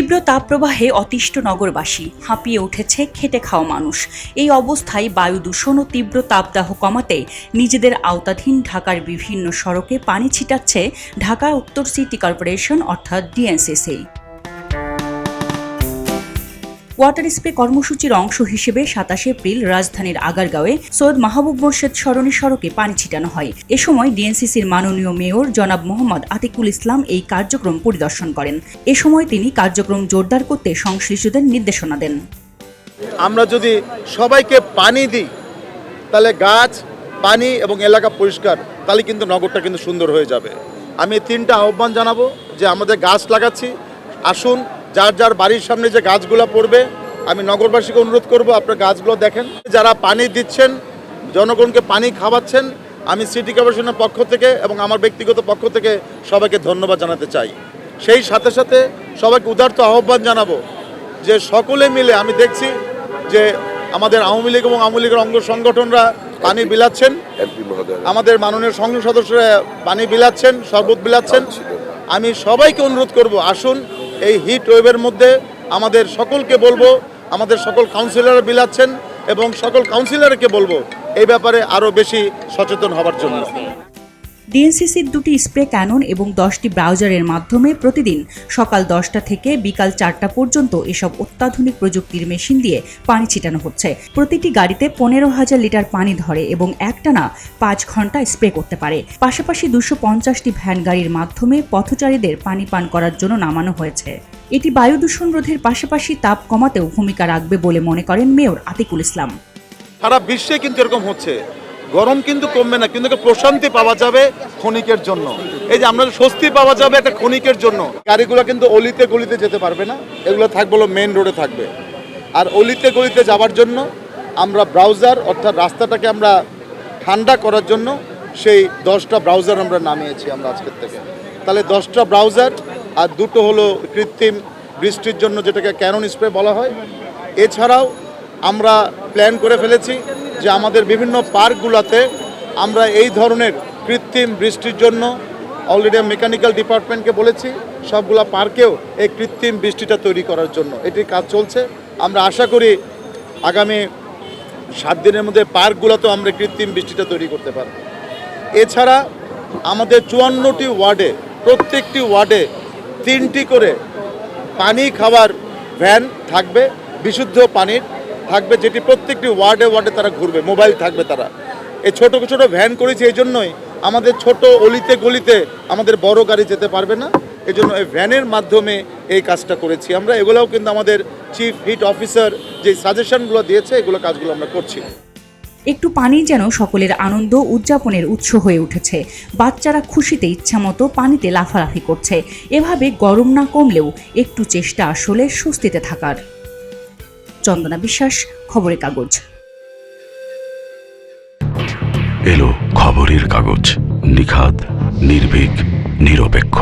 তীব্র তাপ প্রবাহে অতিষ্ঠ নগরবাসী হাঁপিয়ে উঠেছে খেটে খাওয়া মানুষ। এই অবস্থায় বায়ু দূষণ ও তীব্র তাপদাহ কমাতে নিজেদের আওতাধীন ঢাকার বিভিন্ন সড়কে পানি ছিটাচ্ছে ঢাকা উত্তর সিটি কর্পোরেশন, অর্থাৎ ডিএনসিসি। ওয়াটার স্প্রে কর্মসূচির অংশ হিসেবে সাতাশে এপ্রিল রাজধানীর আগারগাঁওয়ে সৈয়দ মাহবুব মোর্শেদ সরণি সড়কে পানি ছিটানো হয়। এ সময় ডিএনসিসির মাননীয় মেয়র জনাব মোহাম্মদ আতিকুল ইসলাম এই কার্যক্রম পরিদর্শন করেন। এ সময় তিনি কার্যক্রম জোরদার করতে সংশ্লিষ্টদের নির্দেশনা দেন। আমরা যদি সবাইকে পানি দিই, তাহলে গাছ, পানি এবং এলাকা পরিষ্কার, তাহলে কিন্তু নগরটা কিন্তু সুন্দর হয়ে যাবে। আমি তিনটা আহ্বান জানাব যে আমাদের গাছ লাগাচ্ছি। আসুন যার যার বাড়ির সামনে যে গাছগুলো পড়বে আমি নগরবাসীকে অনুরোধ করব আপনার গাছগুলো দেখেন। যারা পানি দিচ্ছেন জনগণকে পানি খাওয়াচ্ছেন আমি সিটি কর্পোরেশনের পক্ষ থেকে এবং আমার ব্যক্তিগত পক্ষ থেকে সবাইকে ধন্যবাদ জানাতে চাই। সেই সাথে সাথে সবাইকে উদার্ত আহ্বান জানাব যে সকলে মিলে আমি দেখছি যে আমাদের আওয়ামী লীগ এবং আওয়ামী লীগের অঙ্গ সংগঠনরা পানি বিলাচ্ছেন। আমাদের মাননীয় সংসদ সদস্যরা পানি বিলাচ্ছেন শরবত বিলাচ্ছেন। আমি সবাইকে অনুরোধ করব আসুন এই হিট ওয়েভের মধ্যে আমাদের সকলকে বলব, আমাদের সকল কাউন্সিলর বিলাচ্ছেন এবং সকল কাউন্সিলরকে বলব, এই ব্যাপারে আরও বেশি সচেতন হবার জন্য। ডিএনসিসির দুটি স্প্রে ক্যানন এবং দশটি ব্রাউজারের মাধ্যমে প্রতিদিন সকাল দশটা থেকে বিকাল চারটা পর্যন্ত এসব অত্যাধুনিক প্রযুক্তির মেশিন দিয়ে পানি ছিটানো হচ্ছে। প্রতিটি গাড়িতে পনেরো হাজার লিটার পানি ধরে এবং একটানা পাঁচ ঘণ্টা স্প্রে করতে পারে। পাশাপাশি দুশো পঞ্চাশটি ভ্যান গাড়ির মাধ্যমে পথচারীদের পানি পান করার জন্য নামানো হয়েছে। এটি বায়ু দূষণ রোধের পাশাপাশি তাপ কমাতেও ভূমিকা রাখবে বলে মনে করেন মেয়র আতিকুল ইসলাম। সারা বিশ্বে কিন্তু এরকম হচ্ছে। গরম কিন্তু কমবে না, কিন্তু প্রশান্তি পাওয়া যাবে ক্ষণিকের জন্য। এই যে আমরা স্বস্তি পাওয়া যাবে একটা ক্ষণিকের জন্য। গাড়িগুলো কিন্তু অলিতে গলিতে যেতে পারবে না, এগুলো থাকবে হলো মেন রোডে থাকবে। আর অলিতে গলিতে যাওয়ার জন্য আমরা ব্রাউজার অর্থাৎ রাস্তাটাকে আমরা ঠান্ডা করার জন্য সেই দশটা ব্রাউজার আমরা নামিয়েছি আমরা আজকের থেকে। তাহলে দশটা ব্রাউজার আর দুটো হলো কৃত্রিম বৃষ্টির জন্য যেটাকে ক্যানন স্প্রে বলা হয়। এছাড়াও আমরা প্ল্যান করে ফেলেছি যে আমাদের বিভিন্ন পার্কগুলোতে আমরা এই ধরনের কৃত্রিম বৃষ্টির জন্য অলরেডি মেকানিক্যাল ডিপার্টমেন্টকে বলেছি, সবগুলো পার্কেও এই কৃত্রিম বৃষ্টিটা তৈরি করার জন্য। এটির কাজ চলছে। আমরা আশা করি আগামী সাত দিনের মধ্যে পার্কগুলোতেও আমরা কৃত্রিম বৃষ্টিটা তৈরি করতে পারব। এছাড়া আমাদের চুয়ান্নটি ওয়ার্ডে, প্রত্যেকটি ওয়ার্ডে তিনটি করে পানি খাওয়ার ভ্যান থাকবে, বিশুদ্ধ পানির থাকবে, যেটি প্রত্যেকটি ওয়ার্ডে ওয়ার্ডে তারা ঘুরবে, মোবাইল থাকবে তারা। এই ছোটো ছোটো ভ্যান করেছি এই জন্যই আমাদের ছোট অলিতে গলিতে আমাদের বড় গাড়ি যেতে পারবে না। এই জন্য এই ভ্যানের মাধ্যমে এই কাজটা করেছি আমরা। এগুলোও কিন্তু আমাদের চিফ হিট অফিসার যে সাজেশনগুলো দিয়েছে, এগুলো কাজগুলো আমরা করছি। একটু পানি যেন সকলের আনন্দ উদযাপনের উৎস হয়ে উঠেছে। বাচ্চারা খুশিতে ইচ্ছামতো পানিতে লাফালাফি করছে। এভাবে গরম না কমলেও একটু চেষ্টা আসলে স্বস্তিতে থাকার। চন্দনা বিশ্বাস খবরের কাগজ। এলো খবরের কাগজ নিখাদ নির্ভীক নিরপেক্ষ।